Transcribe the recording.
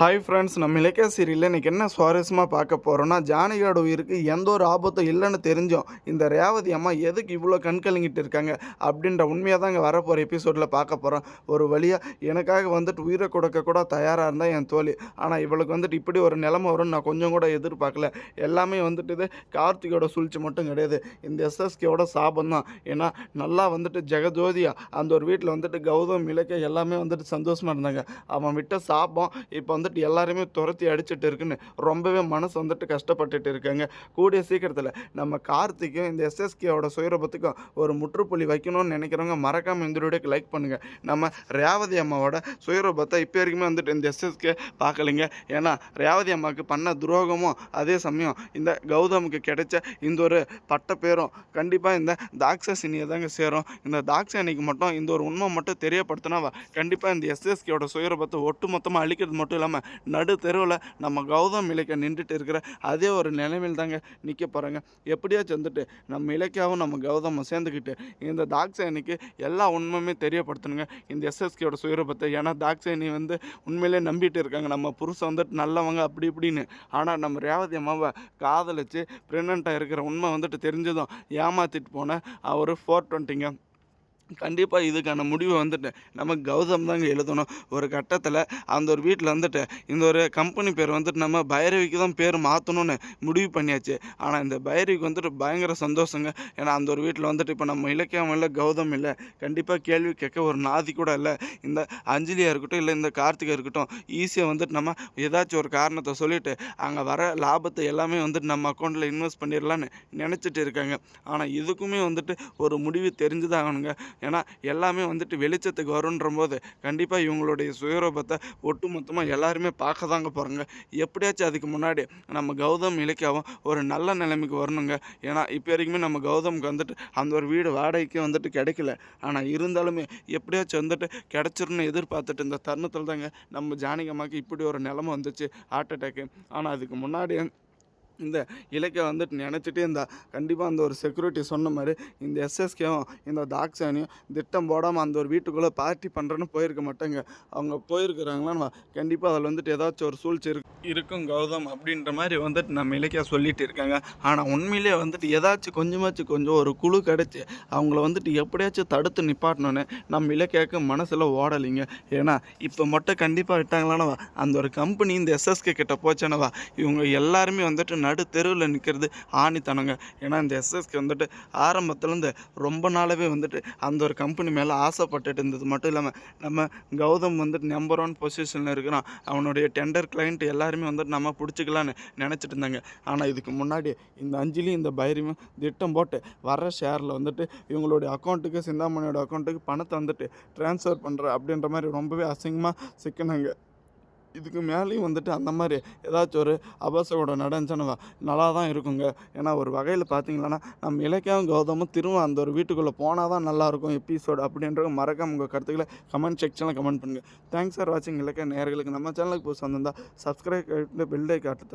Hi friends நம்ம இலக்கிய சீரியலில் இன்றைக்கி என்ன சுவாரஸ்யமாக பார்க்க போகிறோன்னா ஜானகியோட உயிருக்கு எந்த ஒரு ஆபத்தும் இல்லைன்னு தெரிஞ்சோம் இந்த ரேவதி அம்மா எதுக்கு இவ்வளோ கண் கலங்கிட்டு இருக்காங்க அப்படின்ற உண்மையாக தான் இங்கே வரப்போகிற எபிசோடில் பார்க்க போகிறோம் ஒரு வழியாக எனக்காக வந்துட்டு உயிரை கொடுக்க கூட தயாராக இருந்தால் என் தோழி. ஆனால் இவளுக்கு வந்துட்டு இப்படி ஒரு நிலைமை வரும்னு நான் கொஞ்சம் கூட எதிர்பார்க்கல. எல்லாமே வந்துட்டு இது கார்த்திகோட சூழ்ச்சி மட்டும் கிடையாது. இந்த எஸ்எஸ்கேவோட சாபம் தான் ஏன்னா நல்லா வந்துட்டு ஜெகஜோதியா அந்த ஒரு வீட்டில் வந்துட்டு கௌதம் இலக்கிய எல்லாமே வந்துட்டு சந்தோஷமாக இருந்தாங்க. அவன் விட்ட சாபம் இப்போ வந்துட்டு எல்லாருமே துரத்தி அடிச்சிட்டு இருக்குன்னு ரொம்பவே மனசு வந்துட்டு கஷ்டப்பட்டுட்டு இருக்காங்க. கூடிய சீக்கிரத்தில் நம்ம கார்த்திக்கும் இந்த எஸ்எஸ்கேவோட சுயரூபத்துக்கும் ஒரு முற்றுப்புள்ளி வைக்கணும்னு நினைக்கிறவங்க மறக்காமல் இந்த வீடியோக்கு லைக் பண்ணுங்கள் நம்ம ரேவதி அம்மாவோட சுயரூபத்தை இப்போ வரைக்குமே வந்துட்டு இந்த எஸ்எஸ்கே பார்க்கலைங்க. ஏன்னா ரேவதி அம்மாவுக்கு பண்ண துரோகமும் அதே சமயம் இந்த கௌதமுக்கு கிடைச்ச இந்த ஒரு பட்ட பேரும் கண்டிப்பாக இந்த தாக்ஷசினியை தாங்க சேரும். இந்த தாக்ஷானிக்கு மட்டும் இந்த ஒரு உண்மை மட்டும் தெரியப்படுத்தினா கண்டிப்பாக இந்த எஸ்எஸ்கேவோட சுயரூபத்தை ஒட்டு மொத்தமாக அழிக்கிறது மட்டும் இல்லாமல் நடு தெருவில் நம்ம கௌதம் இலக்கிய நின்றுட்டு இருக்கிற அதே ஒரு நிலைமையில் தாங்க நிற்க போகிறாங்க எப்படியாச்சும் வந்துட்டு நம்ம இலக்கியாவும் நம்ம கௌதமும் சேர்ந்துக்கிட்டு இந்த தாக்சேனிக்கு எல்லா உண்மையுமே தெரியப்படுத்தணுங்க. இந்த எஸ்எஸ்கியோட சுயரூபத்தை ஏன்னா தாக்சேனி வந்து உண்மையிலே நம்பிட்டு இருக்காங்க. நம்ம புருஷன் வந்துட்டு நல்லவங்க அப்படி இப்படின்னு. ஆனால் நம்ம ரேவதி அம்மாவை காதலிச்சு ப்ரெக்னெண்ட்டாக இருக்கிற உண்மை வந்துட்டு தெரிஞ்சதும் ஏமாற்றிட்டு போன அவர் ஃபோர் டுவெண்ட்டிங்க கண்டிப்பாக இதுக்கான முடிவை வந்துட்டு நம்ம கௌதம் தாங்க எழுதணும். ஒரு கட்டத்தில் அந்த ஒரு வீட்டில் வந்துட்டு இந்த ஒரு கம்பெனி பேர் வந்துட்டு நம்ம பைரவிக்கு தான் பேர் மாற்றணும்னு முடிவு பண்ணியாச்சு. ஆனால் இந்த பைரவிக்கு வந்துட்டு பயங்கர சந்தோஷங்க. ஏன்னா அந்த ஒரு வீட்டில் வந்துட்டு இப்போ நம்ம இலக்கியம் இல்லை கௌதம் இல்லை. கண்டிப்பாக கேள்வி கேட்க ஒரு நாதி கூட இல்லை. இந்த அஞ்சலியாக இருக்கட்டும் இல்லை இந்த கார்த்திகா இருக்கட்டும் ஈஸியாக வந்துட்டு நம்ம ஏதாச்சும் ஒரு காரணத்தை சொல்லிவிட்டு அங்கே வர லாபத்தை எல்லாமே வந்துட்டு நம்ம அக்கௌண்ட்டில் இன்வெஸ்ட் பண்ணிடலான்னு நினச்சிட்டு இருக்காங்க. ஆனால் இதுக்குமே வந்துட்டு ஒரு முடிவு தெரிஞ்சுதான் ஆகணுங்க ஏன்னா எல்லாமே வந்துட்டு வெளிச்சத்துக்கு வரும்ன்ற போது கண்டிப்பாக இவங்களுடைய சுயரூபத்தை ஒட்டுமொத்தமாக எல்லாருமே பார்க்க தாங்க போகிறாங்க எப்படியாச்சும் அதுக்கு முன்னாடி நம்ம கௌதம் இலக்கியாவும் ஒரு நல்ல நிலைமைக்கு வரணுங்க. ஏன்னா இப்போ வரைக்குமே நம்ம கௌதமுக்கு வந்துட்டு அந்த ஒரு வீடு வாடகைக்கு வந்துட்டு கிடைக்கல. ஆனால் இருந்தாலுமே எப்படியாச்சும் வந்துட்டு கிடச்சிருன்னு எதிர்பார்த்துட்டு இந்த தருணத்தில் தாங்க நம்ம ஜானகம்மாக்கு இப்படி ஒரு நிலமை வந்துச்சு ஹார்ட் அட்டாக்கு ஆனால் அதுக்கு முன்னாடி இந்த இலக்கை வந்துட்டு நினச்சிட்டே இருந்தா கண்டிப்பாக அந்த ஒரு செக்யூரிட்டி சொன்ன மாதிரி இந்த எஸ்எஸ்கேவும் இந்த தாக்ஷானியும் திட்டம் போடாமல் அந்த ஒரு வீட்டுக்குள்ளே பார்ட்டி பண்ணுறேன்னு போயிருக்க மாட்டாங்க. அவங்க போயிருக்கிறாங்களான்னு கண்டிப்பாக அதில் வந்துட்டு ஏதாச்சும் ஒரு சூழ்ச்சி இருக்கு. இருக்கும் கௌதம் அப்படின்ற மாதிரி வந்துட்டு நம்ம இலக்கியா சொல்லிட்டு இருக்காங்க. ஆனால் உண்மையிலே வந்துட்டு ஏதாச்சும் கொஞ்சமாச்சும் கொஞ்சம் ஒரு குழு கிடச்சி அவங்கள வந்துட்டு எப்படியாச்சும் தடுத்து நிப்பாட்டணுன்னு நம்ம இலக்கியாவுக்கு மனசில் ஓடலைங்க. ஏன்னா இப்போ மட்டும் கண்டிப்பாக விட்டாங்களானவா? அந்த ஒரு கம்பெனி இந்த எஸ்எஸ்கே கிட்ட போச்சானவா? இவங்க எல்லாருமே வந்துட்டு நடு தெருவில் நிற்கிறது ஆணித்தனங்க. ஏன்னா இந்த எஸ்எஸ்கே வந்துட்டு ஆரம்பத்துலேருந்து ரொம்ப நாளாகவே வந்துட்டு அந்த ஒரு கம்பெனி மேலே ஆசைப்பட்டுட்டு இருந்தது. மட்டும் இல்லாமல் நம்ம கௌதம் வந்துட்டு நம்பர் ஒன் பொசிஷனில் இருக்கிறான். அவனுடைய டெண்டர் கிளைண்ட் எல்லாருமே வந்துட்டு நம்ம பிடிச்சிக்கலான்னு நினச்சிட்டு இருந்தாங்க. ஆனால் இதுக்கு முன்னாடி இந்த அஞ்சலியும் இந்த பைரியும் திட்டம் போட்டு வர ஷேரில் வந்துட்டு இவங்களுடைய அக்கௌண்ட்டுக்கு சிந்தாமணியோட அக்கௌண்ட்டுக்கு பணத்தை வந்துட்டு ட்ரான்ஸ்ஃபர் பண்ணுற அப்படின்ற மாதிரி ரொம்பவே அசிங்கமாக சிக்கினாங்க. இதுக்கு மேலேயும் வந்துட்டு அந்த மாதிரி ஏதாச்சும் ஒரு அபசகோட நடந்துச்சுன்னு நல்லா தான் இருக்குங்க. ஏன்னா ஒரு வகையில் பார்த்தீங்களன்னா நம்ம இலக்கியம் கௌதமும் திரும்ப அந்த ஒரு வீட்டுக்குள்ளே போனால் தான் நல்லாயிருக்கும் எபிசோடு அப்படின்ற மறக்காம உங்கள் கருத்துக்களை கமெண்ட் செக்ஷனில் கமெண்ட் பண்ணுங்கள் தேங்க்ஸ் ஃபார் வாட்சிங் இலக்கிய நேர்களுக்கு நம்ம சேனலுக்கு புதுசு வந்திருந்தால் சப்ஸ்கிரைப் பெல்லை காட்டு